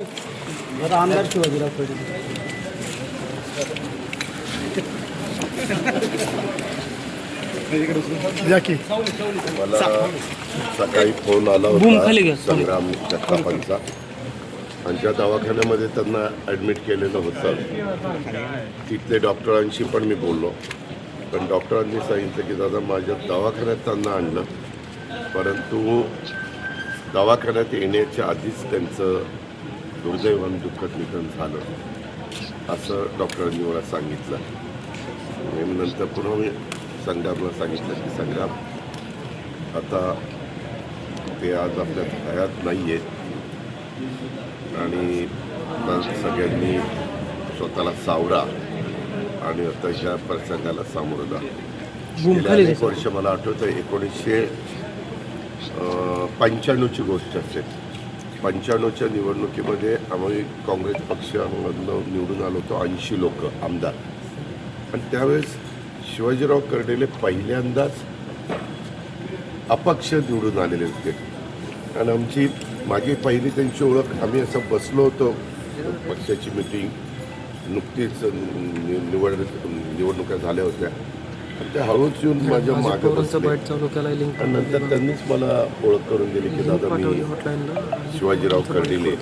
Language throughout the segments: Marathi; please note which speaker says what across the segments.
Speaker 1: आमदार शिवाजीराव
Speaker 2: मला सकाळी फोन आला होता संग्राम जगतापांचा. आमच्या दवाखान्यामध्ये त्यांना ॲडमिट केलेलं होतं. तिथले डॉक्टरांशी पण मी बोललो. पण डॉक्टरांनी सांगितलं की दादा माझ्या दवाखान्यात त्यांना आणलं. परंतु दवाखान्यात येण्याच्या आधीच त्यांचं दुर्दैवानं दुःखद निधन झालं असं डॉक्टरांनी मला सांगितलं. आणि नंतर पुन्हा मी संग्रामला सांगितलं की संग्राम आता ते आज आपल्या हयात नाही आहेत आणि सगळ्यांनी स्वतःला सावरा आणि आता ह्या प्रसंगाला सामोरं जा. गेल्या अनेक वर्ष मला आठवतं एकोणीसशे पंच्याण्णवची गोष्ट असेल. पंच्याण्णवच्या निवडणुकीमध्ये आम्ही काँग्रेस पक्षामधनं निवडून आलो होतो ऐंशी लोक आमदार. आणि त्यावेळेस शिवाजीराव कर्डेले पहिल्यांदाच अपक्ष निवडून आलेले होते. आणि आमची माझी पहिली त्यांची ओळख आम्ही असं बसलो होतो पक्षाची मिटिंग नुकतीच निवड निवडणुका झाल्या होत्या. त्या हळूच येऊन माझ्या मागं बसले.
Speaker 1: बाईट चालू केला लिंक
Speaker 2: आणि नंतर त्यांनीच मला. ओळख करून दिली की दादा मी
Speaker 1: हॉटलाईनला
Speaker 2: शिवाजीराव कर्डिले.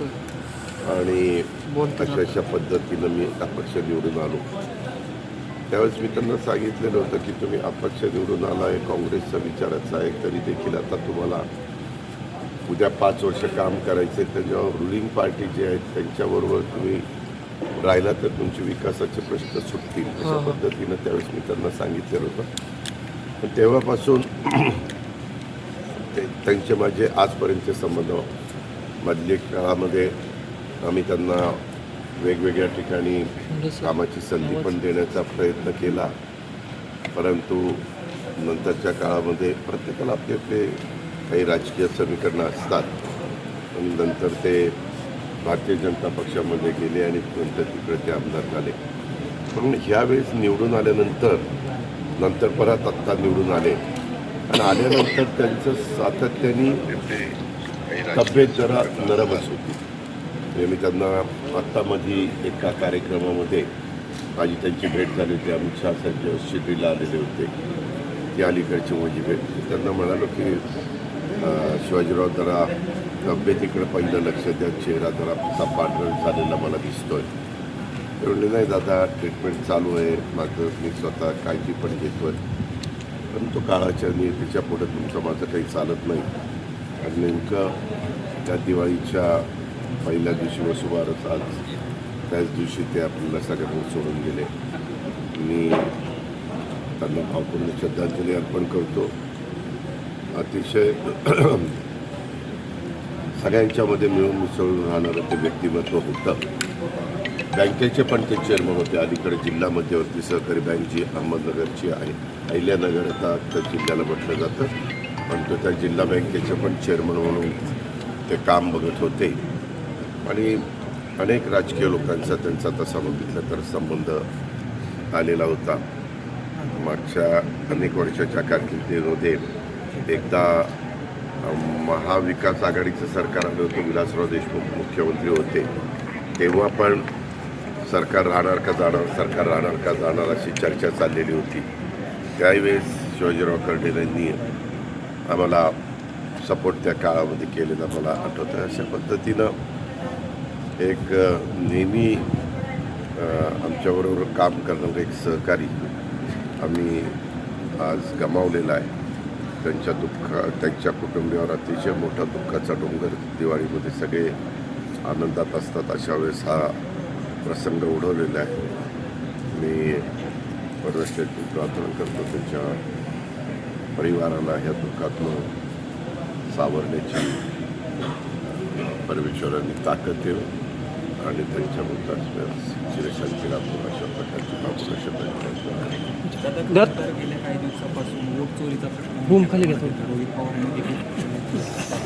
Speaker 2: आणि अशा अशा पद्धतीनं मी अपक्ष निवडून आलो. त्यावेळेस मी त्यांना सांगितलेलं होतं की तुम्ही अपक्ष निवडून आला आहे काँग्रेसचा विचाराचा आहे तरी देखील आता तुम्हाला उद्या पाच वर्ष काम करायचे त्याच्यावर रुलिंग पार्टी जे आहेत त्यांच्याबरोबर तुम्ही राहिला तर तुमचे विकासाचे प्रश्न सुटतील अशा पद्धतीनं त्यावेळेस मी त्यांना सांगितलेलं होतं. पण तेव्हापासून ते त्यांचे माझे आजपर्यंतचे संबंध मधल्या काळामध्ये आम्ही त्यांना वेगवेगळ्या ठिकाणी कामाची संधी पण देण्याचा प्रयत्न केला. परंतु नंतरच्या काळामध्ये प्रत्येकाला आपले आपले काही राजकीय समीकरणं असतात. आणि नंतर ते भारतीय जनता पक्षामध्ये गेले आणि नंतर तिकडे ते आमदार झाले. पण ह्यावेळेस निवडून आल्यानंतर नंतर परत आत्ता निवडून आले. आणि आल्यानंतर त्यांचं सातत्याने तब्येत जरा नरमच होती. मी त्यांना आत्तामध्ये एका कार्यक्रमामध्ये माझी त्यांची भेट झाली होती. अमित शहा साहेब शिर्डीला आलेले होते. ती अलीकडची माझी भेट. त्यांना म्हणालो की शिवाजीराव जरा तब्येतीकडे पहिलं लक्ष द्या चेहरा जरा असा पांढरण झालेला मला दिसतोय. ते म्हणले नाही दादा ट्रीटमेंट चालू आहे. माझं मी स्वतः काळजी पण घेतोय. तो काळाच्या नियतीच्या पुढे तुमचं माझं काही चालत नाही. आणि नेमकं त्या दिवाळीच्या पहिल्या दिवशी वसुबारच आज त्याच दिवशी ते आपल्याला सगळ्यांना सोडून गेले. मी त्यांना भावपूर्ण श्रद्धांजली अर्पण करतो. अतिशय सगळ्यांच्यामध्ये मिळून मिसळून राहणारं ते व्यक्तिमत्व होतं. बँकेचे पण ते चेअरमन होते. अलीकडे जिल्हा मध्यवर्ती सहकारी बँक जी अहमदनगरची आहे. अहिल्यानगर आता त्या जिल्ह्याला म्हटलं जातं. पण तो त्या जिल्हा बँकेचे पण चेअरमन म्हणून ते काम बघत होते. आणि अनेक राजकीय लोकांचा त्यांचा तसा बघितलं तर संबंध आलेला होता. मागच्या अनेक वर्षाच्या कारकिर्दीमध्ये एकदा महाविकास आघाडीचं सरकार आलं होतं विलासराव देशमुख मुख्यमंत्री होते. तेव्हा पण सरकार राहणार का जाणार सरकार राहणार का जाणार अशी चर्चा चाललेली होती. त्यावेळेस शिवाजीराव कर्डेल यांनी आम्हाला सपोर्ट त्या काळामध्ये केलेला मला आठवतं अशा पद्धतीनं एक नेहमी आमच्याबरोबर काम करणारं एक सहकारी आम्ही आज गमावलेला आहे. त्यांच्या दुःख त्यांच्या कुटुंबियावर अतिशय मोठा दुःखाचा डोंगर दिवाळीमध्ये सगळे आनंदात असतात. अशा वेळेस हा प्रसंग उडवलेला आहे. मी परमेश्वरची प्रार्थना करतो. त्यांच्या परिवाराला ह्या दुःखातनं सावरण्याची परमेश्वरांनी ताकद देव आणि त्यांच्या लाभो अशा प्रकारची
Speaker 3: चोरीचा प्रश्न.
Speaker 1: बूम खाली घ्या
Speaker 3: रोहित पवार यांनी